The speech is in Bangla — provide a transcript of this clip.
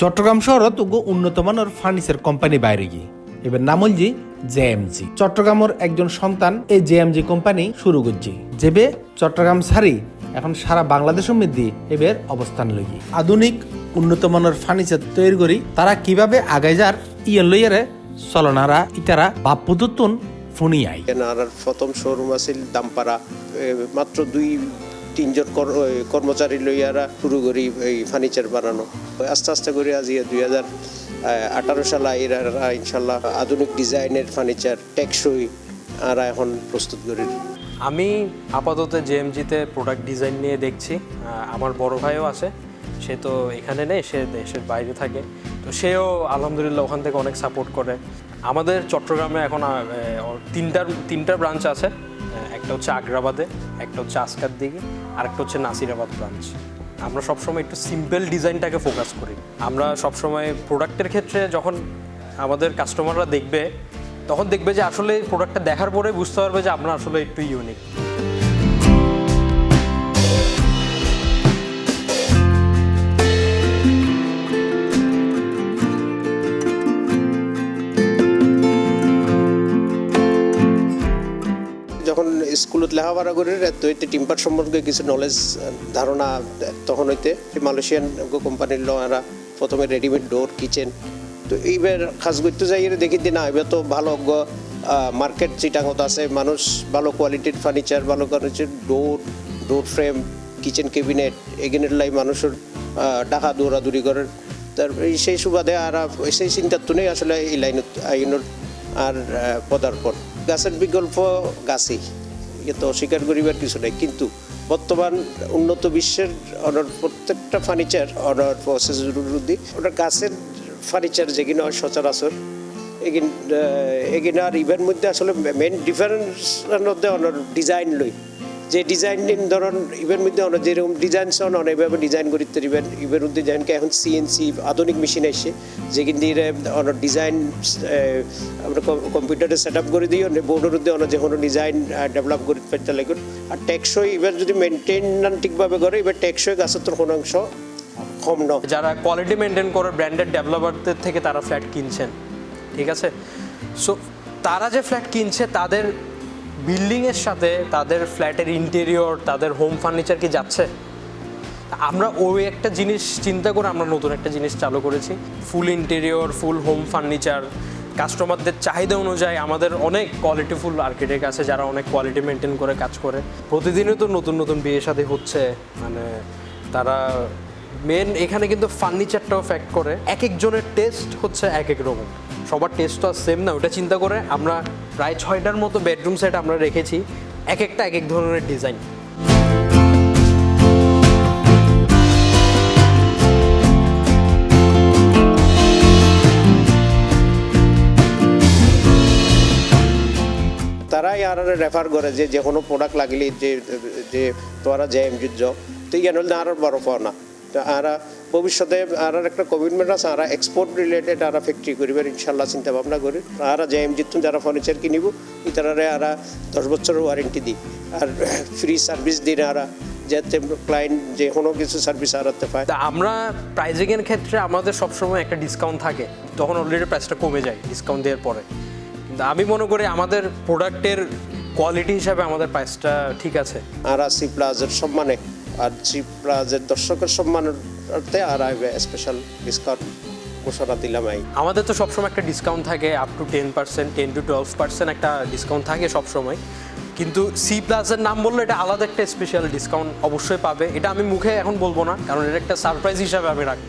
চট্টগ্রাম শহরত উগো উন্নত মানের ফার্নিচার কোম্পানি বাইরে গিয়ে। এবার নাম হলজি জেএমজি চট্টগ্রামের একজন সন্তান এই জেএমজি কোম্পানি শুরু করছে। যেবে চট্টগ্রাম সারি এখন সারা বাংলাদেশ মধ্যে এবার অবস্থান লইয়ে আধুনিক উন্নত মানের ফার্নিচার তৈরি করি, তারা কীভাবে আগাই যার ইয়ে লইয়ারে চলনারা ইতারা বাপ পুতুতুন ফোনি আই প্রথম শোরুম আছিল দামপাড়া মাত্র দুই তিনজন কর্মচারী লইয়ারা শুরু করি এই ফার্নিচার বানানো। আস্তে আস্তে করে আজ দুই হাজার আঠারো সালে এরা ইনশাল্লাহ আধুনিক ডিজাইনের ফার্নিচার টেকসই আর এখন প্রস্তুত করি। আমি আপাতত জেএমজিতে প্রোডাক্ট ডিজাইন নিয়ে দেখছি। আমার বড় ভাইও আছে, সে তো এখানে নেই, সে দেশের বাইরে থাকে। তো সেও আলহামদুলিল্লাহ ওখান থেকে অনেক সাপোর্ট করে। আমাদের চট্টগ্রামে এখন তিনটার তিনটা ব্রাঞ্চ আছে। একটা হচ্ছে আগ্রাবাদে, একটা হচ্ছে আসকার দিকে আর একটা হচ্ছে নাসিরাবাদ ব্রাঞ্চ আমরা সবসময় একটু সিম্পল ডিজাইনটাকে ফোকাস করি। আমরা সবসময় প্রোডাক্টের ক্ষেত্রে যখন আমাদের কাস্টমাররা দেখবে, তখন দেখবে যে আসলে প্রোডাক্টটা দেখার পরে বুঝতে পারবে যে আমরা আসলে একটু ইউনিক স্কুলত লেখাপড়া করে তো এতে টিম্পার সম্পর্কে কিছু নলেজ ধারণা তখন হইতে মালয়েশিয়ান কোম্পানির লোকেরা প্রথমে রেডিমেড ডোর কিচেন তো এইবার খাস করতে যাই দেখি না, এবার তো ভালো মার্কেট চিটাঙত আছে, মানুষ ভালো কোয়ালিটির ফার্নিচার ভালো কোয়ালিটির door door frame kitchen cabinet এগিনের লাই মানুষের টাকা দৌড়াদৌড়ি করার তার সেই সুবাদে আর সেই চিন্তার তুনেই আসলে এই লাইনত আইনের আর পদার্পণ। গাছের বিকল্প গাছই। এ তো অস্বীকার করিবার কিছু নাই। কিন্তু বর্তমান উন্নত বিশ্বের অর্ডার প্রত্যেকটা ফার্নিচার অর্ডার প্রসেস বিরুদ্ধে ওটা গাছের ফার্নিচার যেগুলো হয় সচরাচর। এগিন এগিন আর ইভের মধ্যে আসলে মেন ডিফারেন্স অনর ডিজাইন লই। যে ডিজাইন ধরুন ইভের মধ্যে অনেক যেরকম ডিজাইন সন অনেকভাবে ডিজাইন করিতে ইভের মধ্যে ডিজাইনকে এখন সিএনসি আধুনিক মেশিন আসছে যেখান দিয়ে অনেক ডিজাইন আমরা কম্পিউটারে সেট আপ করে দিই বোর্ডের মধ্যে অনেক যে কোনো ডিজাইন ডেভেলপ করে ফেলতে লাগুন আর টেকসই এবার যদি মেনটেন ঠিকভাবে করে, এবার টেকসই গাছের তো কোনো অংশ কম ন যারা কোয়ালিটি মেনটেন করে ব্র্যান্ডেড ডেভেলপারদের থেকে তারা ফ্ল্যাট কিনছেন, ঠিক আছে? সো তারা যে ফ্ল্যাট কিনছে, তাদের বিল্ডিংয়ের সাথে তাদের ফ্ল্যাটের ইন্টেরিয়র তাদের হোম ফার্নিচার কি যাচ্ছে? আমরা ওই একটা জিনিস চিন্তা করে আমরা নতুন একটা জিনিস চালু করেছি। Full interior full home furniture কাস্টমারদের চাহিদা অনুযায়ী আমাদের অনেক কোয়ালিটিফুল আর্কিটেক্ট আছে যারা অনেক কোয়ালিটি মেনটেন করে, কাজ করে। প্রতিদিনই তো নতুন নতুন বিয়ে শাদী হচ্ছে। মানে তারা মেন এখানে কিন্তু ফার্নিচারটাও ফ্যাক্ট করে এক একজনের টেস্ট হচ্ছে এক এক রকম সবার টেস্ট তো আর সেম না ওটা চিন্তা করে আমরা প্রায় ছয়টার মতো বেডরুম সেট আমরা রেখেছি এক একটা এক এক ধরনের ডিজাইন তারাই আর রেফার করে যে যে কোনো প্রোডাক্ট লাগলে যে যে তোরা যে এম যুদ্ধ তো ইয়ান হলে আর বড় পাও না আর ভবিষ্যতে আর একটা কমিটমেন্ট আছে আর এক্সপোর্ট রিলেটেড আর ফ্যাক্টরি করিবার ইনশাল্লাহ চিন্তা ভাবনা করি। আর যে এম জিতুন যারা ফার্নিচার কিনিব ইতারারে আর দশ বছরের ওয়ারেন্টি দিই আর ফ্রি সার্ভিস দিন আর যাতে ক্লায়েন্ট যে কোনো কিছু সার্ভিস আরাতে পায়। তা আমরা প্রাইজিংয়ের ক্ষেত্রে আমাদের সবসময় একটা ডিসকাউন্ট থাকে তখন অলরেডি প্রাইসটা কমে যায় ডিসকাউন্ট দেওয়ার পরে। কিন্তু আমি মনে করি আমাদের প্রোডাক্টের কোয়ালিটি হিসাবে আমাদের প্রাইসটা ঠিক আছে। আর সি প্লাজের সম্মানে আর চিপ প্লাজের দর্শকের সম্মানার্থে আর স্পেশাল ডিসকাউন্ট ঘোষণা দিলাম এই। আমাদের তো সবসময় একটা ডিসকাউন্ট থাকে up to ten percent ten to twelve percent একটা ডিসকাউন্ট থাকে সবসময়। কিন্তু সি প্লাসের নাম বললে এটা আলাদা একটা স্পেশাল ডিসকাউন্ট অবশ্যই পাবে। এটা আমি মুখে এখন বলব না, কারণ এটা একটা সারপ্রাইজ হিসাবে আমি রাখব।